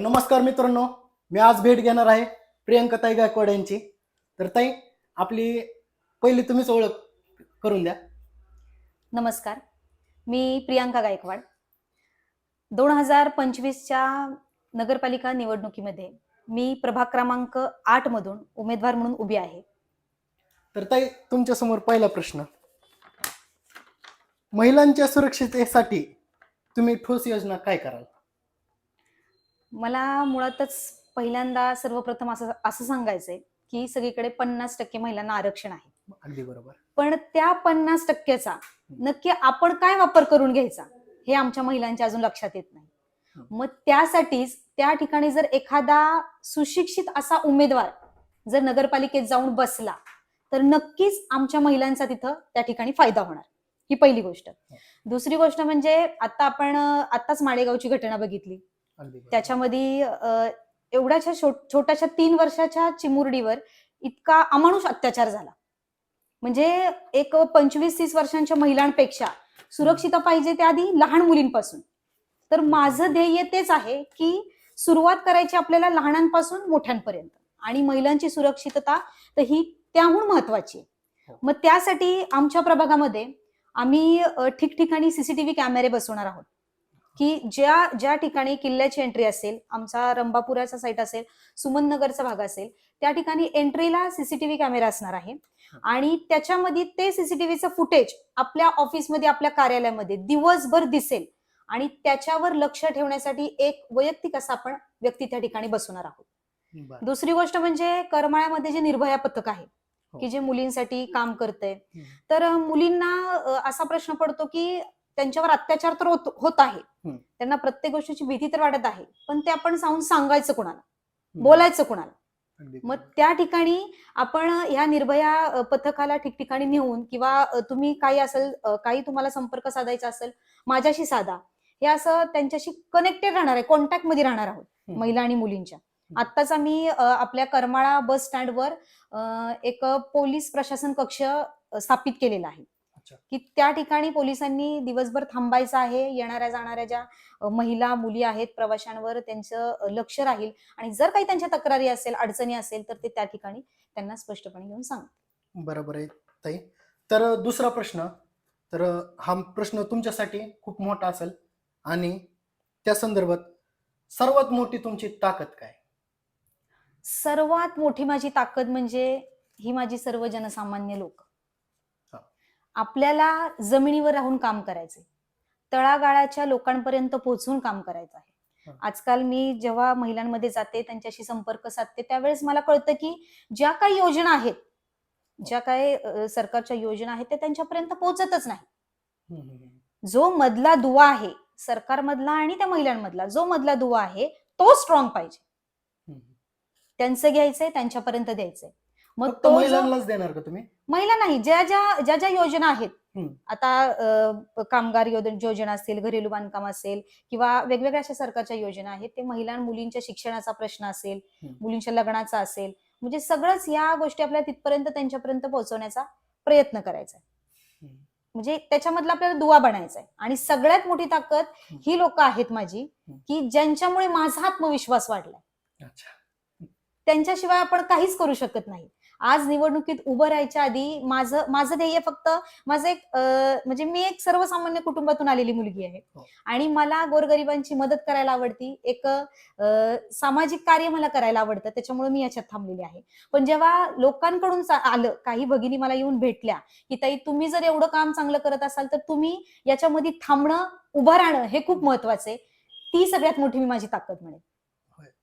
नमस्कार मित्रांनो मी आज भेट घेणार आहे प्रियंका ताई गायकवाड यांची. तर ताई आपली पहिली तुम्हीच ओळख करून द्या. नमस्कार मी प्रियांका गायकवाड. दोन हजार पंचवीसच्या नगरपालिका निवडणुकीमध्ये मी प्रभाग क्रमांक आठ मधून उमेदवार म्हणून उभी आहे. तर ताई तुमच्यासमोर पहिला प्रश्न. महिलांच्या सुरक्षिततेसाठी तुम्ही ठोस योजना काय कराल? मला मुळातच पहिल्यांदा सर्वप्रथम असं असं सांगायचंय की सगळीकडे पन्नास टक्के महिलांना आरक्षण आहे. अगदी बरोबर. पण त्या पन्नास टक्क्याचा नक्की आपण काय वापर करून घ्यायचा हे आमच्या महिलांच्या अजून लक्षात येत नाही. मग त्यासाठीच त्या ठिकाणी जर एखादा सुशिक्षित असा उमेदवार जर नगरपालिकेत जाऊन बसला तर नक्कीच आमच्या महिलांचा तिथं त्या ठिकाणी फायदा होणार. ही पहिली गोष्ट. दुसरी गोष्ट म्हणजे आता आपण अं, आत्ताच माळेगावची घटना बघितली. त्याच्यामध्ये छो- छोट्याशा तीन वर्षाच्या चिमुरडीवर इतका अमानुष अत्याचार झाला. म्हणजे एक पंचवीस तीस वर्षांच्या महिलांपेक्षा सुरक्षित पाहिजे त्या आधी लहान मुलींपासून. तर माझं ध्येय तेच आहे की सुरुवात करायची आपल्याला लहानांपासून मोठ्यांपर्यंत आणि महिलांची सुरक्षितता तर ही त्याहून महत्वाची आहे. हो. मग त्यासाठी आमच्या प्रभागामध्ये आम्ही ठिकठिकाणी सीसीटीव्ही कॅमेरे बसवणार आहोत. की ज्या ज्या ठिकाणी किल्ल्याची एंट्री असेल आमचा रंबापुराचा साईट असेल सुमननगरचा भाग असेल त्या ठिकाणी एंट्रीला सीसीटीव्ही कॅमेरा असणार आहे आणि त्याच्यामध्ये ते सीसीटीव्हीचं फुटेज आपल्या ऑफिसमध्ये आपल्या कार्यालयामध्ये दिवसभर दिसेल आणि त्याच्यावर लक्ष ठेवण्यासाठी एक वैयक्तिक असा आपण व्यक्ती त्या ठिकाणी बसवणार आहोत. दुसरी गोष्ट म्हणजे करमाळ्यामध्ये जे निर्भया पथक आहे हो. की जे मुलींसाठी काम करतंय. तर मुलींना असा प्रश्न पडतो की त्यांच्यावर अत्याचार तर होत होत आहे. त्यांना प्रत्येक गोष्टीची भीती तर वाटत आहे पण ते आपण सांगून सांगायचं कोणाला. बोलायचं कोणाला मग. त्या ठिकाणी आपण ह्या निर्भया पथकाला ठिकठिकाणी नेऊन किंवा तुम्ही काही असेल काही तुम्हाला संपर्क साधायचा असेल माझ्याशी साधा हे असं त्यांच्याशी कनेक्टेड राहणार आहे कॉन्टॅक्टमध्ये राहणार आहोत. महिला आणि मुलींच्या आत्ताच आम्ही आपल्या करमाळा बस स्टँडवर एक पोलीस प्रशासन कक्ष स्थापित केलेला आहे. की त्या ठिकाणी पोलिसांनी दिवसभर थांबायचं आहे येणाऱ्या जाणाऱ्या ज्या महिला मुली आहेत प्रवाशांवर त्यांचं लक्ष राहील आणि जर काही त्यांच्या तक्रारी असेल अडचणी असेल तर ते त्या ठिकाणी त्यांना स्पष्टपणे येऊन सांग. बरोबर आहे ताई. तर दुसरा प्रश्न तर हा प्रश्न तुमच्यासाठी खूप मोठा असेल आणि त्या संदर्भात सर्वात मोठी तुमची ताकद काय? सर्वात मोठी माझी ताकद म्हणजे ही माझी सर्व जनसामान्य लोक. आपल्याला जमिनीवर राहून काम करायचे तळागाळाच्या लोकांपर्यंत पोहोचून काम करायचं आहे. आजकाल मी जेव्हा महिलांमध्ये जाते त्यांच्याशी संपर्क साधते त्यावेळेस मला कळतं की ज्या काही योजना आहेत ज्या काही सरकारच्या योजना आहेत त्या त्यांच्यापर्यंत पोहोचतच नाही. जो मधला दुवा आहे सरकारमधला आणि त्या महिलांमधला जो मधला दुवा आहे तो स्ट्रॉंग पाहिजे. त्यांचं घ्यायचंय त्यांच्यापर्यंत द्यायचंय मग फक्त तो जो- महिलांनाच देणार का तुम्ही महिला नाही ज्या ज्या ज्या ज्या योजना आहेत हम्म. आता अ, कामगार योद- योजना असतील घरेलू बांधकाम असेल किंवा वेगवेगळ्या अशा सरकारच्या योजना आहेत ते महिला आणि मुलींच्या शिक्षणाचा प्रश्न असेल हम्म. मुलींच्या लग्नाचा असेल म्हणजे सगळंच या गोष्टी आपल्याला तिथपर्यंत त्यांच्यापर्यंत पोहोचवण्याचा प्रयत्न करायचा आहे हम्म. म्हणजे त्याच्यामधला आपल्याला दुवा बनायचा आहे आणि सगळ्यात मोठी ताकद ही लोक आहेत माझी हम्म. की ज्यांच्यामुळे माझा आत्मविश्वास वाढलाय अच्छा त्यांच्याशिवाय आपण काहीच करू शकत नाही आज निवडणुकीत उभं राहायच्या आधी माझं माझं ध्येय फक्त माझं एक म्हणजे मी एक सर्वसामान्य कुटुंबातून आलेली मुलगी आहे. हो. आणि मला गोरगरिबांची मदत करायला आवडती. एक सामाजिक कार्य मला करायला आवडतं. त्याच्यामुळे मी याच्यात थांबलेली आहे. पण जेव्हा लोकांकडून आलं काही भगिनी मला येऊन भेटल्या की ताई तुम्ही जर एवढं काम चांगलं करत असाल तर तुम्ही याच्यामध्ये थांबणं उभं राहणं हे खूप महत्वाचं आहे. ती सगळ्यात मोठी मी माझी ताकद म्हणेन.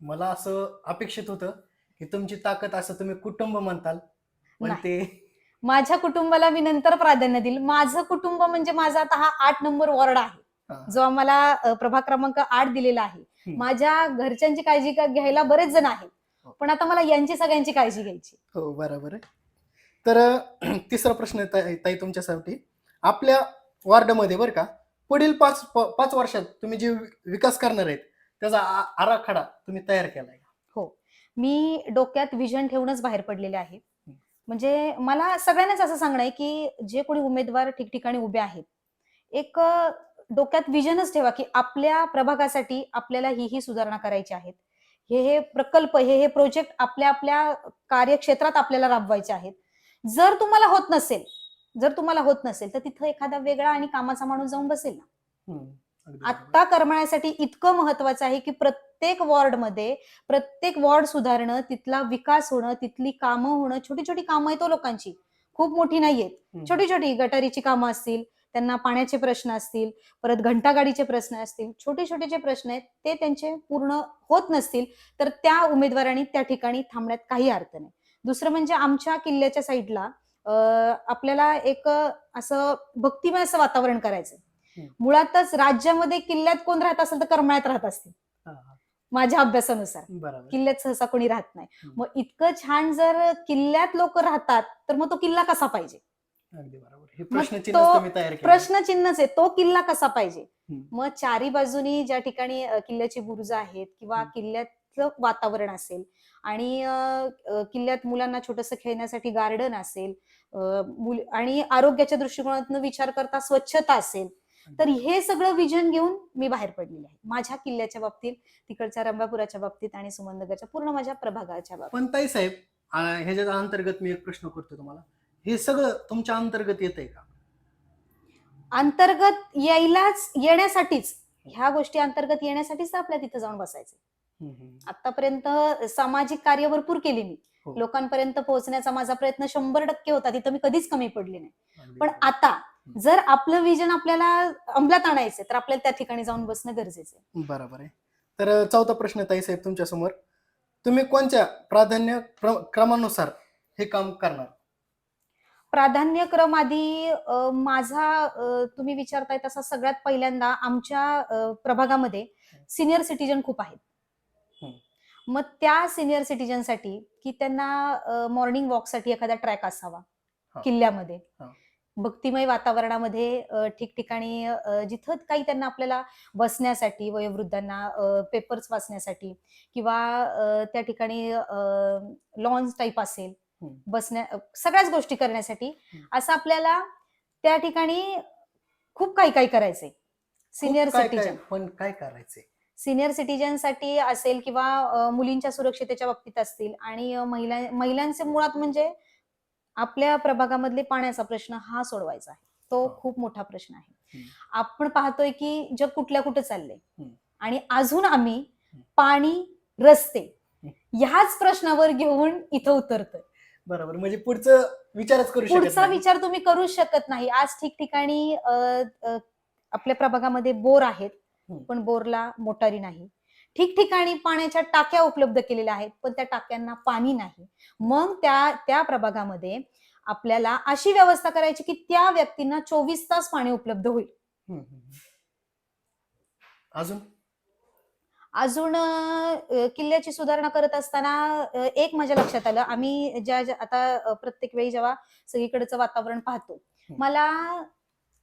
मला असं अपेक्षित होतं की तुमची ताकद असं तुम्ही कुटुंब म्हणताल पण नाही. ते माझ्या कुटुंबाला मी नंतर प्राधान्य दिल माझं कुटुंब म्हणजे माझा आता हा आठ नंबर वॉर्ड आहे. जो आम्हाला अ, प्रभाग क्रमांक आठ दिलेला आहे हम्म. माझ्या घरच्यांची काळजी का- घ्यायला बरेच जण आहेत हो. पण आता मला यांची सगळ्यांची काळजी घ्यायची हो बरोबर आहे तर अं, तिसरा प्रश्न ताई ताई तुमच्यासाठी आपल्या वार्डमध्ये बरं का पुढील पाच प- पाच वर्षात तुम्ही जे वि- विकास करणार आहेत त्याचा आ- आराखडा तुम्ही तयार केलाय? मी डोक्यात विजन ठेवूनच बाहेर पडलेले आहे. म्हणजे मला सगळ्यांनाच असं सांगणं आहे की जे कोणी उमेदवार ठिकठिकाणी उभे आहेत एक डोक्यात विजनच ठेवा की आपल्या प्रभागासाठी आपल्याला ही ही सुधारणा करायची आहेत. हे हे प्रकल्प हे हे प्रोजेक्ट आपल्या आपल्या कार्यक्षेत्रात आपल्याला राबवायचे आहेत. जर तुम्हाला होत नसेल जर तुम्हाला होत नसेल तर तिथं एखादा वेगळा आणि कामाचा माणूस जाऊन बसेल ना. हम्म. आत्ता करमण्यासाठी इतकं महत्वाचं आहे की प्रत्येक वॉर्डमध्ये प्रत्येक वॉर्ड सुधारणं तिथला विकास होणं तिथली कामं होणं छोटी छोटी कामं आहेत तो लोकांची खूप मोठी नाहीयेत. छोटी छोटी गटारीची कामं असतील त्यांना पाण्याचे प्रश्न असतील परत घंटागाडीचे प्रश्न असतील छोटे छोटे जे प्रश्न आहेत ते त्यांचे पूर्ण होत नसतील तर त्या उमेदवारांनी त्या ठिकाणी थांबण्यात काही अर्थ नाही दुसरं म्हणजे आमच्या किल्ल्याच्या साईडला आपल्याला एक असं भक्तिमय असं वातावरण करायचं. मुळातच राज्यामध्ये किल्ल्यात कोण राहत असेल तर करमाळ्यात राहत असतील. माझ्या अभ्यासानुसार. बरोबर. किल्ल्यात सहसा कोणी राहत नाही. मग इतकं छान जर किल्ल्यात लोक राहतात तर मग तो किल्ला कसा पाहिजे? प्रश्नचिन्हच आहे. तो किल्ला कसा पाहिजे. मग चारी बाजूनी ज्या ठिकाणी किल्ल्याची बुरुज आहेत किंवा. किल्ल्यातलं वातावरण असेल आणि किल्ल्यात मुलांना छोटस खेळण्यासाठी गार्डन असेल आणि आरोग्याच्या दृष्टिकोनातून विचार करता स्वच्छता असेल तर हे सगळं विजन घेऊन मी बाहेर पडलेले आहे. माझ्या किल्ल्याच्या बाबतीत तिकडच्या रंभापुराच्या बाबतीत आणि सुमननगरच्या पूर्ण माझ्या प्रभागाच्या बाबतीत. पण ताई साहेब ह्याच्या अंतर्गत मी एक प्रश्न करतो तुम्हाला. हे सगळं तुमच्या अंतर्गत येत आहे का? अंतर्गत यायलाच येण्यासाठीच ह्या गोष्टी अंतर्गत येण्यासाठीच आपल्या तिथं जाऊन बसायचं. आतापर्यंत सामाजिक कार्य भरपूर केली मी. हो. लोकांपर्यंत पोहोचण्याचा माझा प्रयत्न शंभर टक्के होता. तिथं मी कधीच कमी पडली नाही. पण. आता जर आपलं विजन आपल्याला अंमलात आणायचं तर आपल्याला त्या ठिकाणी जाऊन बसणं गरजेचं आहे बरोबर आहे. तर चौथा प्रश्न ताई साहेब तुमच्यासमोर तुम्ही कोणत्या प्राधान्य क्र- क्रमानुसार हे काम करणार? प्राधान्यक्रम आधी माझा तुम्ही विचारताय तसा सगळ्यात पहिल्यांदा आमच्या प्रभागामध्ये सिनियर सिटीजन खूप आहेत. मग त्या सिनियर सिटीजनसाठी की त्यांना मॉर्निंग वॉकसाठी एखादा ट्रॅक असावा. किल्ल्यामध्ये. भक्तिमय वातावरणामध्ये ठिकठिकाणी जिथं काही त्यांना आपल्याला बसण्यासाठी वयोवृद्धांना पेपर्स वाचण्यासाठी किंवा त्या ठिकाणी लॉन्स टाईप असेल. बसण्या सगळ्याच गोष्टी करण्यासाठी. असं आपल्याला त्या ठिकाणी खूप काही काही करायचंय सिनियर सिटीजन पण काय करायचंय सिनियर सिटीजनसाठी असेल किंवा मुलींच्या सुरक्षितेच्या बाबतीत असतील आणि महिला महिलांचे मुळात म्हणजे आपल्या प्रभागामधले पाण्याचा प्रश्न हा सोडवायचा आहे तो हा. खूप मोठा प्रश्न आहे. आपण पाहतोय की जग कुठल्या कुठे चाललंय. आणि अजून आम्ही. पाणी रस्ते. ह्याच प्रश्नावर घेऊन इथं उतरतोय बरोबर म्हणजे पुढचं विचारच करू शकत पुढचा. विचार तुम्ही करूच शकत नाही आज ठिकठिकाणी आपल्या प्रभागामध्ये बोर आहेत. पण बोरला मोटारी नाही ठिकठिकाणी पाण्याच्या टाक्या उपलब्ध केलेल्या आहेत पण त्या टाक्यांना पाणी नाही मग त्या त्या प्रभागामध्ये आपल्याला अशी व्यवस्था करायची की त्या व्यक्तींना चोवीस तास पाणी उपलब्ध होईल. अजून अजून किल्ल्याची सुधारणा करत असताना एक माझ्या लक्षात आलं आम्ही ज्या आता प्रत्येक वेळी जेव्हा सगळीकडचं वातावरण पाहतो. मला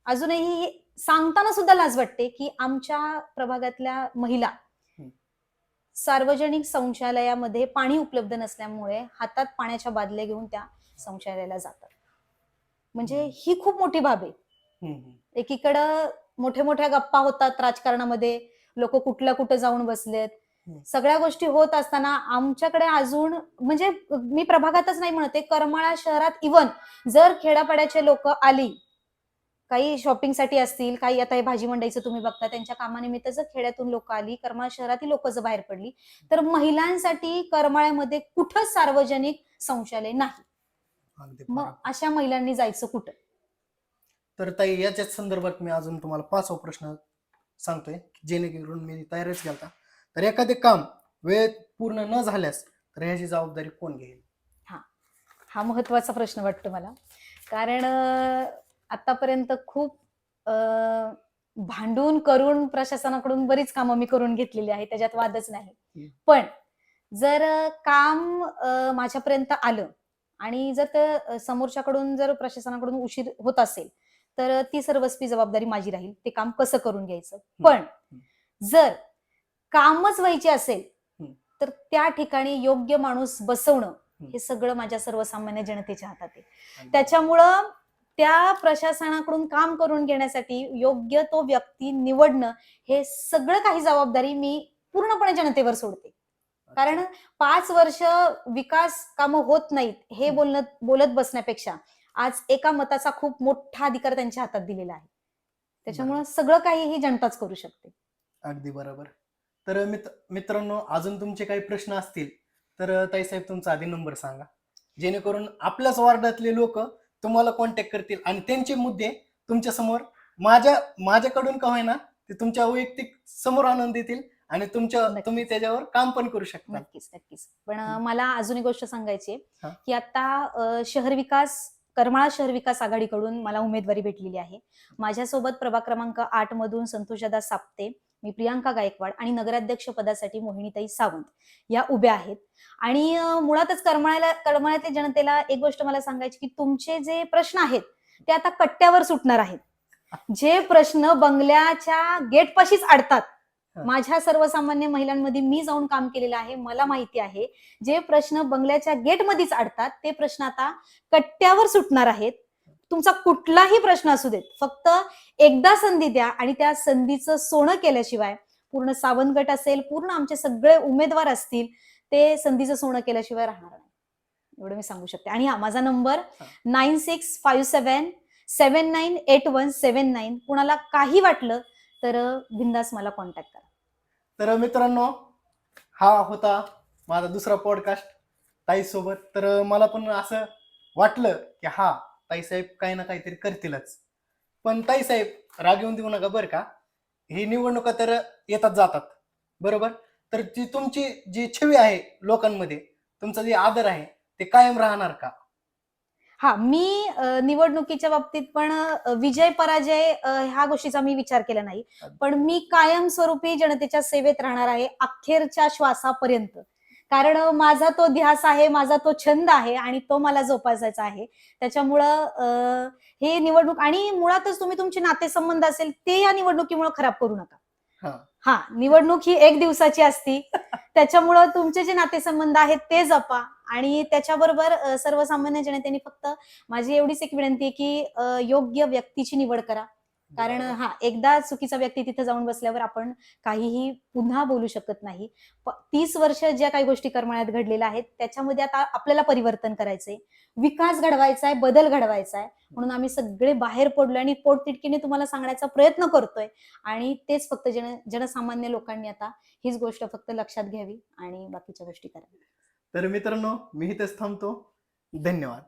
अजूनही सांगताना सुद्धा लाज वाटते की आमच्या प्रभागातल्या महिला. सार्वजनिक शौचालयामध्ये पाणी उपलब्ध नसल्यामुळे हातात पाण्याच्या बादल्या घेऊन त्या शौचालयाला जातात म्हणजे. ही खूप मोठी बाब आहे. एकीकडं मोठ्या मोठ्या गप्पा होतात राजकारणामध्ये लोक कुठल्या कुठं जाऊन बसलेत. सगळ्या गोष्टी होत असताना आमच्याकडे अजून म्हणजे मी प्रभागातच नाही म्हणते करमाळा शहरात इवन जर खेड्यापाड्याचे लोक आली काही शॉपिंगसाठी असतील काही आता हे भाजी मंडईचं तुम्ही बघता त्यांच्या कामानिमित्त जर खेड्यातून लोक आली करमाळा शहरातील लोक जर बाहेर पडली तर महिलांसाठी करमाळ्यामध्ये कुठंच सार्वजनिक शौचालय नाही? मग. अशा महिलांनी जायचं कुठं? तर ताई याच्याच संदर्भात मी अजून तुम्हाला पाचवा प्रश्न सांगतोय जेणेकरून मी तयारच केलता. तर एखादे काम वेळेत पूर्ण न झाल्यास तर ह्याची जबाबदारी कोण घेईल? हा. महत्त्वाचा प्रश्न वाटतो मला. कारण आतापर्यंत खूप अं, भांडून करून प्रशासनाकडून बरीच कामं मी करून घेतलेली आहे त्याच्यात वादच नाही. पण जर काम माझ्यापर्यंत आलं आणि जर समोरच्याकडून जर प्रशासनाकडून उशीर होत असेल तर ती सर्वस्वी जबाबदारी माझी राहील ते काम कसं करून घ्यायचं. पण जर कामच व्हायचे असेल. तर त्या ठिकाणी योग्य माणूस बसवणं हे सगळं माझ्या सर्वसामान्य जनतेच्या हातात आहे. त्याच्यामुळं त्या प्रशासनाकडून काम करून घेण्यासाठी योग्य तो व्यक्ती निवडणं हे सगळं काही जबाबदारी मी पूर्णपणे जनतेवर सोडते. कारण पाच वर्ष विकास कामं होत नाहीत हे. बोलणं बोलत बसण्यापेक्षा आज एका मताचा खूप मोठा अधिकार त्यांच्या हातात दिलेला आहे. त्याच्यामुळे सगळं काही ही जनताच करू शकते. अगदी बरोबर. तर मित्र मित्रांनो अजून तुमचे काही प्रश्न असतील तर ताईसाहेब तुमचा आधी नंबर सांगा. जेणेकरून आपल्याच वार्डातले लोक तुम्हाला कॉन्टॅक्ट करतील आणि त्यांचे मुद्दे तुमच्यासमोर माझ्या माझ्याकडून का होईना ते तुमच्या वैयक्तिक समोर आणून देतील आणि तुमच्या. तुम्ही त्याच्यावर काम पण करू शकता नक्कीच नक्कीच पण. मला अजून एक गोष्ट सांगायची आहे. की आता शहर विकास करमाळा शहर विकास आघाडीकडून मला उमेदवारी भेटलेली आहे माझ्यासोबत प्रभाग क्रमांक आठ मधून संतोषदादा साप्ते मी प्रियांका गायकवाड आणि नगराध्यक्ष पदासाठी मोहिनीताई सावंत या उभ्या आहेत. आणि मुळातच करमाळ्याला करमाळ्यातल्या जनतेला एक गोष्ट मला सांगायची की तुमचे जे प्रश्न आहेत ते आता कट्ट्यावर सुटणार आहेत. जे प्रश्न बंगल्याच्या गेटपाशीच अडतात. माझ्या सर्वसामान्य महिलांमध्ये मी जाऊन काम केलेलं आहे मला माहिती आहे. जे प्रश्न बंगल्याच्या गेटमध्येच अडतात ते प्रश्न आता कट्ट्यावर सुटणार आहेत. तुमचा कुठलाही प्रश्न असू देत फक्त एकदा संधी द्या आणि त्या संधीचं सोनं केल्याशिवाय पूर्ण सावंत गट असेल पूर्ण आमचे सगळे उमेदवार असतील ते संधीचं सोनं केल्याशिवाय राहणार नाही. एवढं मी सांगू शकते. आणि हा माझा number. Nine six five seven seven nine eight one seven nine. कुणाला काही वाटलं तर बिंदास मला कॉन्टॅक्ट करा. तर मित्रांनो हा होता माझा दुसरा पॉडकास्ट ताईसोबत. तर मला पण असं वाटलं की हा ताईसाहेब काही ना काहीतरी करतीलच. पण ताईसाहेब राग येऊन देऊ नका बरं का. ही निवडणुका तर येतात जातात. बरोबर? तर ती तुमची जी छवी आहे लोकांमध्ये तुमचा जे आदर आहे ते कायम राहणार का? हा मी निवडणुकीच्या बाबतीत पण विजय पराजय ह्या गोष्टीचा मी विचार केला नाही. पण मी कायमस्वरूपी जनतेच्या सेवेत राहणार आहे अखेरच्या श्वासापर्यंत. कारण माझा तो ध्यास आहे माझा तो छंद आहे आणि तो मला जोपासायचा आहे. त्याच्यामुळं हे निवडणूक आणि मुळातच तुम्ही तुमचे नातेसंबंध असेल ते या निवडणुकीमुळे खराब करू नका. हा. निवडणूक ही एक दिवसाची असती. त्याच्यामुळं तुमचे जे नातेसंबंध आहेत ते जपा आणि त्याच्याबरोबर सर्वसामान्य जनतेने फक्त माझी एवढीच एक विनंती आहे की योग्य व्यक्तीची निवड करा. कारण हा एकदा चुकीचा व्यक्ती तिथे जाऊन बसल्यावर आपण काहीही पुन्हा बोलू शकत नाही. तीस वर्ष ज्या काही गोष्टी करमाळ्यात घडलेल्या आहेत त्याच्यामध्ये आता आपल्याला परिवर्तन करायचंय. विकास घडवायचा आहे बदल घडवायचा आहे म्हणून आम्ही सगळे बाहेर पडलो आणि पोटतिटकीने तुम्हाला सांगण्याचा प्रयत्न करतोय. आणि तेच फक्त जन जनसामान्य लोकांनी आता हीच गोष्ट फक्त लक्षात घ्यावी आणि बाकीच्या गोष्टी कराव्या. तर मित्रांनो मी इथेच थांबतो. धन्यवाद.